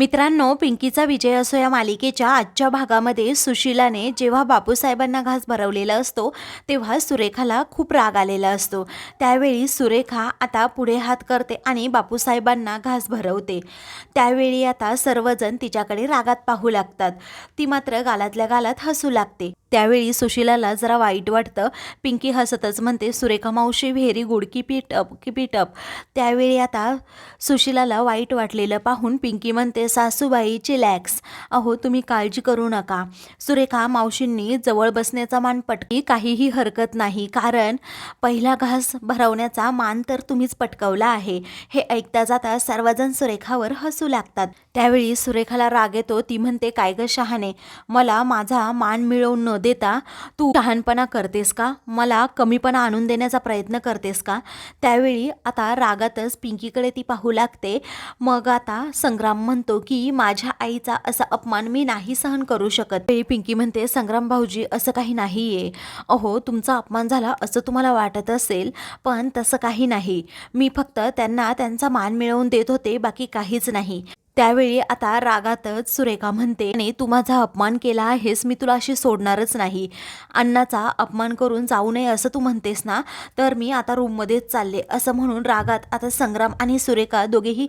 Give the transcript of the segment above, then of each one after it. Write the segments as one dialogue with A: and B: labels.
A: मित्रांनो पिंकीचा विजय असो या मालिकेच्या आजच्या भागामध्ये सुशिलाने जेव्हा बापूसाहेबांना घास भरवलेला असतो तेव्हा सुरेखाला खूप राग आलेला असतो. त्यावेळी सुरेखा आता पुढे हात करते आणि बापूसाहेबांना घास भरवते. त्यावेळी आता सर्वजण तिच्याकडे रागात पाहू लागतात. ती मात्र गालातल्या गालात हसू लागते. त्यावेळी सुशिलाला जरा वाईट वाटतं. पिंकी हसतच म्हणते सुरेखा मावशी व्हेरी गुड की पीटअप की पीटअप त्यावेळी आता सुशिलाला वाईट वाटलेलं पाहून पिंकी म्हणते सासूबाई चिलॅक्स. अहो तुम्ही काळजी करू नका. सुरेखा मावशींनी जवळ बसण्याचा मान पटकी काहीही हरकत नाही. कारण पहिला घास भरवण्याचा मान तर तुम्हीच पटकवला आहे. हे ऐकता जाता सर्वजण सुरेखावर हसू लागतात. त्यावेळी सुरेखाला राग येतो ती म्हणते काय ग शहाणे मला माझा मान मिळवून न देता तू शहाणपणा करतेस का? मला कमीपणा आणून देण्याचा प्रयत्न करतेस का? त्यावेळी आता रागातच पिंकीकडे ती पाहू लागते. मग आता संग्राम म्हणतो की माझ्या आईचा असा अपमान मी नाही सहन करू शकत. वेळी पिंकी म्हणते संग्राम भाऊजी असं काही नाही आहे अहो तुमचा अपमान झाला असं तुम्हाला वाटत असेल पण तसं काही नाही. मी फक्त त्यांना त्यांचा मान मिळवून देत होते बाकी काहीच नाही. त्यावेळी आता रागातच सुरेखा म्हणते "आणि तू माझा अपमान केला आहेस मी तुला अशी सोडणारच नाही. अण्णाचा अपमान करून जाऊ नये असं तू म्हणतेस ना तर मी आता रूममध्येच चालले. असं म्हणून रागात आता संग्राम आणि सुरेखा दोघेही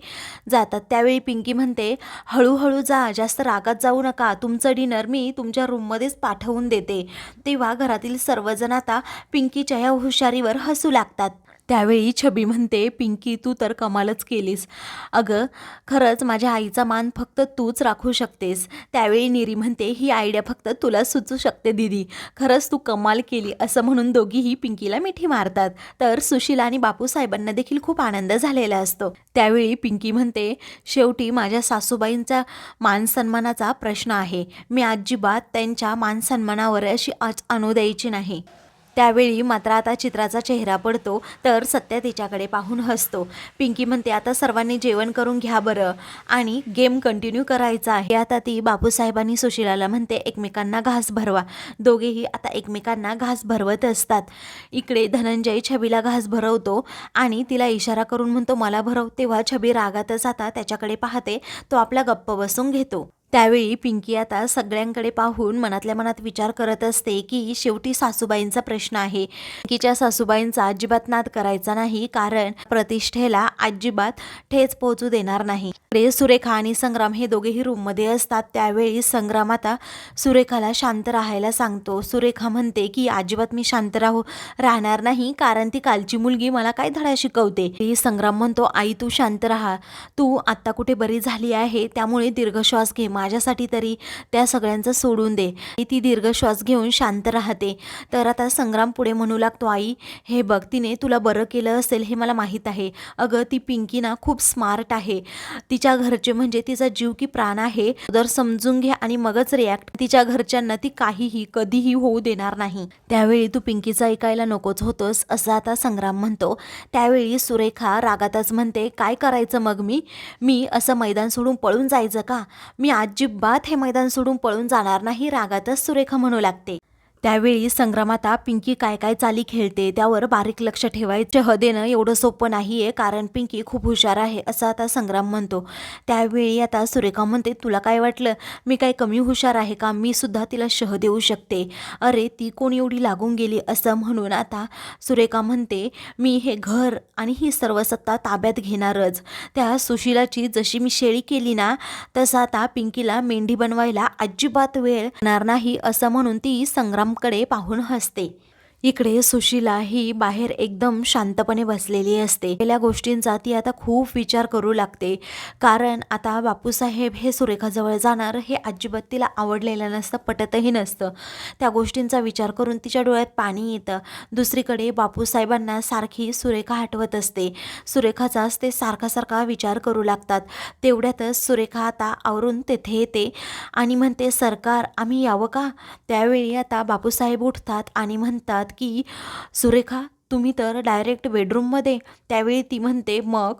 A: जातात. त्यावेळी पिंकी म्हणते हळूहळू जा जास्त रागात जाऊ नका. तुमचं डिनर मी तुमच्या रूममध्येच पाठवून देते. तेव्हा घरातील सर्वजण आता पिंकीच्या या हुशारीवर हसू लागतात. त्यावेळी छबी म्हणते पिंकी तू तर कमालच केलीस. अगं खरंच माझ्या आईचा मान फक्त तूच राखू शकतेस. त्यावेळी निरी म्हणते ही आयडिया फक्त तुला सुचू शकते दिदी. खरंच तू कमाल केली असं म्हणून दोघीही पिंकीला मिठी मारतात. तर सुशीला आणि बापूसाहेबांना देखील खूप आनंद झालेला असतो. त्यावेळी पिंकी म्हणते शेवटी माझ्या सासूबाईंचा मान सन्मानाचा प्रश्न आहे. मी अजिबात त्यांच्या मान सन्मानावर अशी आज आणू द्यायची नाही. त्यावेळी मात्र आता चित्राचा चेहरा पडतो तर सत्या तिच्याकडे पाहून हसतो. पिंकी म्हणते आता सर्वांनी जेवण करून घ्या बरं आणि गेम कंटिन्यू करायचा आहे. आता ती बापूसाहेबांनी सुशिलाला म्हणते एकमेकांना घास भरवा. दोघेही आता एकमेकांना घास भरवत असतात. इकडे धनंजय छबीला घास भरवतो आणि तिला इशारा करून म्हणतो मला भरव. तेव्हा छबी रागातच आता त्याच्याकडे पाहते तो आपला गप्प बसून घेतो. त्यावेळी पिंकी आता सगळ्यांकडे पाहून मनातल्या मनात विचार करत असते की शेवटी सासूबाईंचा प्रश्न आहे. पिंकीच्या सासूबाईंचा अजिबात नाद करायचा नाही कारण प्रतिष्ठेला अजिबात ठेच पोहोचू देणार नाही. रे सुरेखा आणि संग्राम हे दोघेही रूममध्ये असतात. त्यावेळी संग्राम आता सुरेखाला शांत राहायला सांगतो. सुरेखा म्हणते की अजिबात मी शांत राहू राहणार नाही कारण ती कालची मुलगी मला काय धडा शिकवते? संग्राम म्हणतो आई तू शांत राहा. तू आत्ता कुठे बरी झाली आहे? त्यामुळे दीर्घ श्वास घे. माझ्यासाठी तरी त्या सगळ्यांचं सोडून दे. आणि ती दीर्घ श्वास घेऊन शांत राहते. तर आता संग्राम पुढे म्हणू लागतो आई हे बघ तिने तुला बरं केलं असेल हे मला माहीत आहे. अगं ती पिंकी ना खूप स्मार्ट आहे. तिच्या घरचे म्हणजे तिचा जीव की प्राण आहे जर समजून घे आणि मगच रिॲक्ट तिच्या घरच्यांना ती काहीही कधीही होऊ देणार नाही. त्यावेळी तू पिंकीचं ऐकायला नकोच होतोस असं आता संग्राम म्हणतो. त्यावेळी सुरेखा रागातच म्हणते काय करायचं मग मी? मी असं मैदान सोडून पळून जायचं का? मी आज अजिबात हे मैदान सोडून पळून जाणार नाही रागातच सुरेखा म्हणू लागते. त्यावेळी संग्रामाता पिंकी काय काय चाली खेळते त्यावर बारीक लक्ष ठेवायचं. चह देणं एवढं सोपं नाही आहे कारण पिंकी खूप हुशार आहे असं आता संग्राम म्हणतो. त्यावेळी आता सुरेखा म्हणते तुला काय वाटलं? मी काय कमी हुशार आहे का? मी सुद्धा तिला शह देऊ शकते. अरे ती कोण एवढी लागून गेली? असं म्हणून आता सुरेखा म्हणते मी हे घर आणि ही सर्व सत्ता ताब्यात घेणारच. त्या सुशिलाची जशी मी शेळी केली ना तसं आता पिंकीला मेंढी बनवायला अजिबात वेळ येणार नाही असं म्हणून ती संग्राम श्यामकडे पाहून हसते. इकडे सुशीला ही बाहेर एकदम शांतपणे बसलेली असते. गेल्या गोष्टींचा ती आता खूप विचार करू लागते. कारण आता बापूसाहेब हे सुरेखाजवळ जाणार हे अजिबात तिला आवडलेलं नसतं पटतही नसतं. त्या गोष्टींचा विचार करून तिच्या डोळ्यात पाणी येतं. दुसरीकडे बापूसाहेबांना सारखी सुरेखा आठवत असते. सुरेखाचाच ते सारखा सारखा विचार करू लागतात. तेवढ्यातच सुरेखा आता आवरून तेथे येते आणि म्हणते सरकार आम्ही यावं का? त्यावेळी आता बापूसाहेब उठतात आणि म्हणतात की सुरेखा तुम्ही तर डायरेक्ट बेडरूममध्ये त्यावेळी ती म्हणते मग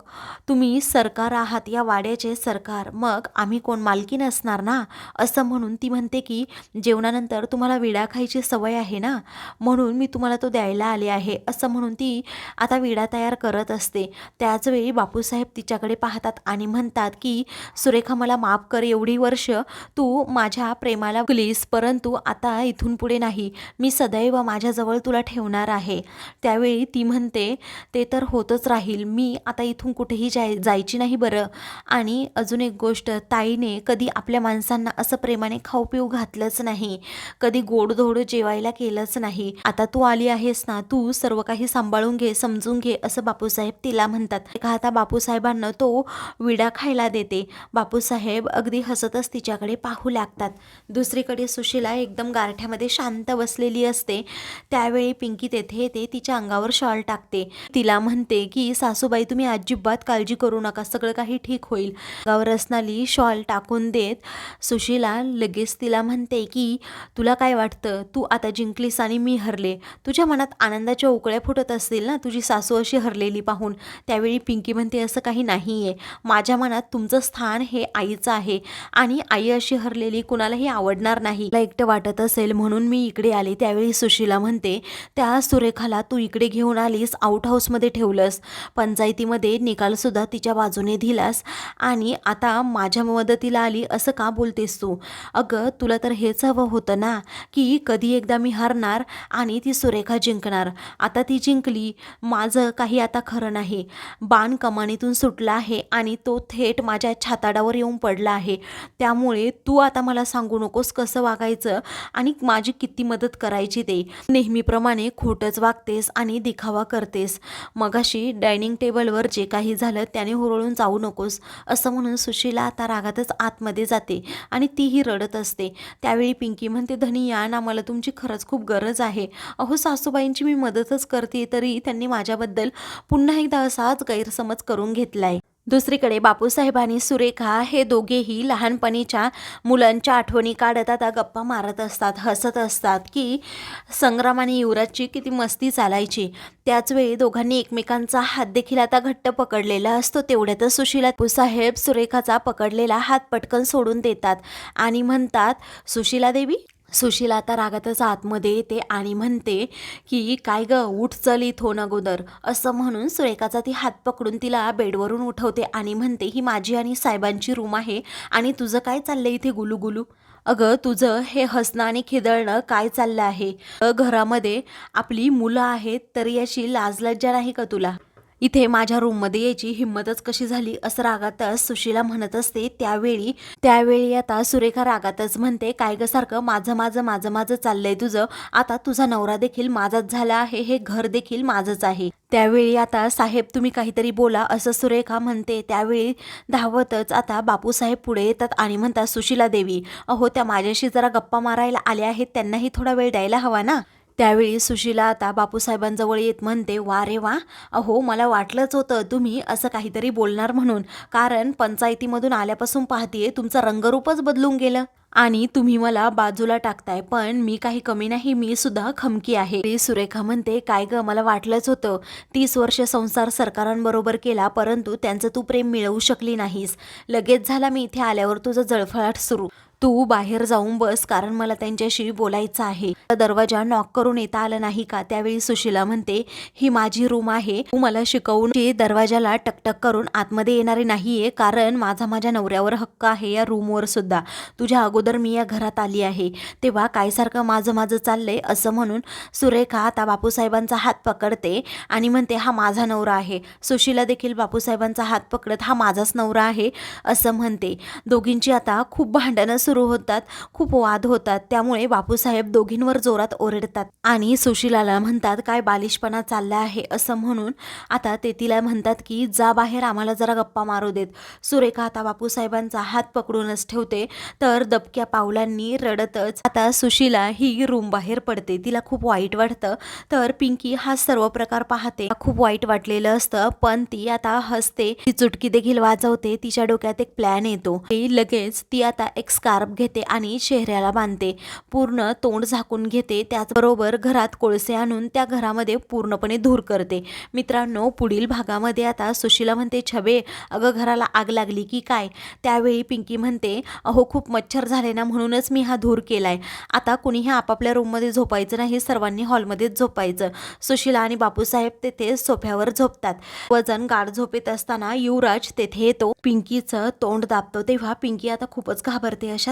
A: तुम्ही सरकार आहात या वाड्याचे सरकार. मग आम्ही कोण? मालकी नसणार ना? असं म्हणून ती म्हणते की जेवणानंतर तुम्हाला विडा खायची सवय आहे ना? म्हणून मी तुम्हाला तो द्यायला आले आहे. असं म्हणून ती आता विडा तयार करत असते. त्याचवेळी बापूसाहेब तिच्याकडे पाहतात आणि म्हणतात की सुरेखा मला माफ कर एवढी वर्ष तू माझ्या प्रेमाला गुलीस परंतु आता इथून पुढे नाही. मी सदैव माझ्याजवळ तुला ठेवणार आहे. त्यावेळी ती म्हणते ते तर होतच राहील. मी आता इथून कुठेही जाय जायची नाही बरं. आणि अजून एक गोष्ट ताईने कधी आपल्या माणसांना असं प्रेमाने खाऊ पिऊ घातलंच नाही. कधी गोडधोड जेवायला केलंच नाही. आता तू आली आहेस ना तू सर्व काही सांभाळून घे समजून घे असं बापूसाहेब तिला म्हणतात. का आता बापूसाहेबांना तो विडा खायला देते. बापूसाहेब अगदी हसतच तिच्याकडे पाहू लागतात. दुसरीकडे सुशीला एकदम गारठ्यामध्ये शांत बसलेली असते. त्यावेळी पिंकी तेथे येते तिच्या अंगावर शॉल टाकते. तिला म्हणते की सासूबाई तुम्ही अजिबात काळजी करू नका. सगळं काही ठीक होईल. अंगावर असणारी शॉल टाकून देत सुशीला लगेच तिला म्हणते की तुला काय वाटतं? तू आता जिंकलीस आणि मी हरले. तुझ्या मनात आनंदाच्या उकळ्या फुटत असतील ना? तुझी सासू अशी हरलेली पाहून. त्यावेळी पिंकी म्हणते असं काही नाही आहे माझ्या मनात तुमचं स्थान हे आईचं आहे आणि आई अशी हरलेली कुणालाही आवडणार नाही. मला एकटं वाटत असेल म्हणून मी इकडे आले. त्यावेळी सुशीला म्हणते त्या सुरेखाला तू इकडे घेऊन आलीस आउट हाऊसमध्ये ठेवलंस. पंचायतीमध्ये निकालसुद्धा तिच्या बाजूने दिलास. आणि आता माझ्या मदतीला आली असं का बोलतेस तू? अगं तुला तर हेच हवं होतं ना की कधी एकदा मी हरणार आणि ती सुरेखा जिंकणार. आता ती जिंकली. माझं काही आता खरं नाही. बाण कमानीतून सुटला आहे आणि तो थेट माझ्या छाताडावर येऊन पडला आहे. त्यामुळे तू आता मला सांगू नकोस कसं वागायचं आणि माझी किती मदत करायची ते. नेहमीप्रमाणे खोटंच वागतेस आणि दिखावा करतेस. मगाशी डायनिंग टेबलवर जे काही झालं त्याने हुरळून जाऊ नकोस असं म्हणून सुशीला आता रागातच आतमध्ये जाते आणि तीही रडत असते. त्यावेळी पिंकी म्हणते धनी या ना मला तुमची खरंच खूप गरज आहे. अहो सासूबाईंची मी मदतच करते तरी त्यांनी माझ्याबद्दल पुन्हा एकदा असाच गैरसमज करून घेतलाय. दुसरीकडे बापूसाहेब आणि सुरेखा हे दोघेही लहानपणीच्या मुलांच्या आठवणी काढत आता गप्पा मारत असतात हसत असतात की संग्राम आणि युवराजची किती मस्ती चालायची. त्याचवेळी दोघांनी एकमेकांचा हात देखील आता घट्ट पकडलेला असतो तेवढ्यातच सुशीला बापूसाहेब सुरेखाचा पकडलेला हात पटकन सोडून देतात आणि म्हणतात सुशीला देवी सुशीला आता रागातच आतमध्ये येते आणि म्हणते की काय ग उठ चल इथून अगोदर. असं म्हणून सुरेखाचा ती हात पकडून तिला बेडवरून उठवते आणि म्हणते ही माझी आणि साहेबांची रूम आहे आणि तुझं काय चाललंय इथे गुलू अगं तुझं हे हसणं आणि खिदळणं काय चाललं आहे? घरामध्ये आपली मुलं आहेत तरी अशी लाजलज्जा नाही का तुला? इथे माझ्या रूममध्ये यायची हिंमतच कशी झाली? असं रागातच सुशीला म्हणत असते. त्यावेळी त्यावेळी आता सुरेखा रागातच म्हणते काय ग सारखं? माझं माझं माझं माझं चाललंय तुझं. आता तुझा नवरा देखील माझाच झाला आहे. हे घर देखील माझंच आहे. त्यावेळी आता साहेब तुम्ही काहीतरी बोला असं सुरेखा म्हणते. त्यावेळी धावतच आता बापूसाहेब पुढे येतात आणि म्हणतात सुशीला देवी अहो त्या माझ्याशी जरा गप्पा मारायला आल्या आहेत. त्यांनाही थोडा वेळ द्यायला हवा ना? त्यावेळी सुशीला आता बापूसाहेबांजवळ येत म्हणते वा रे वा अहो मला वाटलंच होतं तुम्ही असं काहीतरी बोलणार म्हणून. कारण पंचायतीमधून आल्यापासून पाहतीये तुमचं रंगरूपच बदलून गेलं. आणि तुम्ही मला बाजूला टाकताय पण मी काही कमी नाही मी सुद्धा खमकी आहे. ती सुरेखा म्हणते काय ग मला वाटलंच होतं. तीस वर्ष संसार सरकारांबरोबर केला परंतु त्यांचं तू प्रेम मिळवू शकली नाहीस. लगेच झाला मी इथे आल्यावर तुझं जळफळाट सुरू. तू बाहेर जाऊन बस कारण मला त्यांच्याशी बोलायचं आहे. दरवाजा नॉक करून येता आलं नाही का? त्यावेळी सुशीला म्हणते ही माझी रूम आहे. तू मला शिकवून दरवाजाला टकटक करून आतमध्ये येणारे नाहीये कारण माझा माझ्या नवऱ्यावर हक्क आहे या रूमवर सुद्धा. तुझ्या अगोदर मी या घरात आली आहे. तेव्हा काय सारखं माझं माझं चाललंय असं म्हणून सुरेखा आता बापूसाहेबांचा हात पकडते आणि म्हणते हा माझा नवरा आहे. सुशीला देखील बापूसाहेबांचा हात पकडत हा माझाच नवरा आहे असं म्हणते. दोघींची आता खूप भांडणं सुरू होतात खूप वाद होतात. त्यामुळे बापूसाहेब दोघींवर जोरात ओरडतात आणि सुशीलाला म्हणतात काय बालिशपणा चालला आहे? असं म्हणून आता ते तिला म्हणतात की जा बाहेर आम्हाला जरा गप्पा मारू देत. सुरेखा आता बापूसाहेबांचा हात पकडूनच ठेवते तर दबक्या पावलांनी रडतच आता सुशीला ही रूम बाहेर पडते. तिला खूप वाईट वाटतं तर पिंकी हा सर्व प्रकार पाहते. खूप वाईट वाटलेलं असतं पण ती आता हसते. ती चुटकी देखील वाजवते तिच्या डोक्यात एक प्लॅन येतो. लगेच ती आता एक स्कार स्कार्फ घेते आणि चेहऱ्याला बांधते. पूर्ण तोंड झाकून घेते त्याचबरोबर घरात कोळसे आणून त्या घरामध्ये पूर्णपणे धूर करते. मित्रांनो पुढील भागामध्ये आता सुशीला म्हणते छबे अगं घराला आग लागली की काय? त्यावेळी पिंकी म्हणते अहो खूप मच्छर झाले ना म्हणूनच मी हा धूर केलाय. आता कुणीही आपापल्या रूममध्ये झोपायचं नाही सर्वांनी हॉलमध्येच झोपायचं. सुशीला आणि बापूसाहेब तेथे सोफ्यावर झोपतात. वजन गाढ झोपेत असताना युवराज तेथे येतो. पिंकीचं तोंड दाबतो तेव्हा पिंकी आता खूपच घाबरते. अशा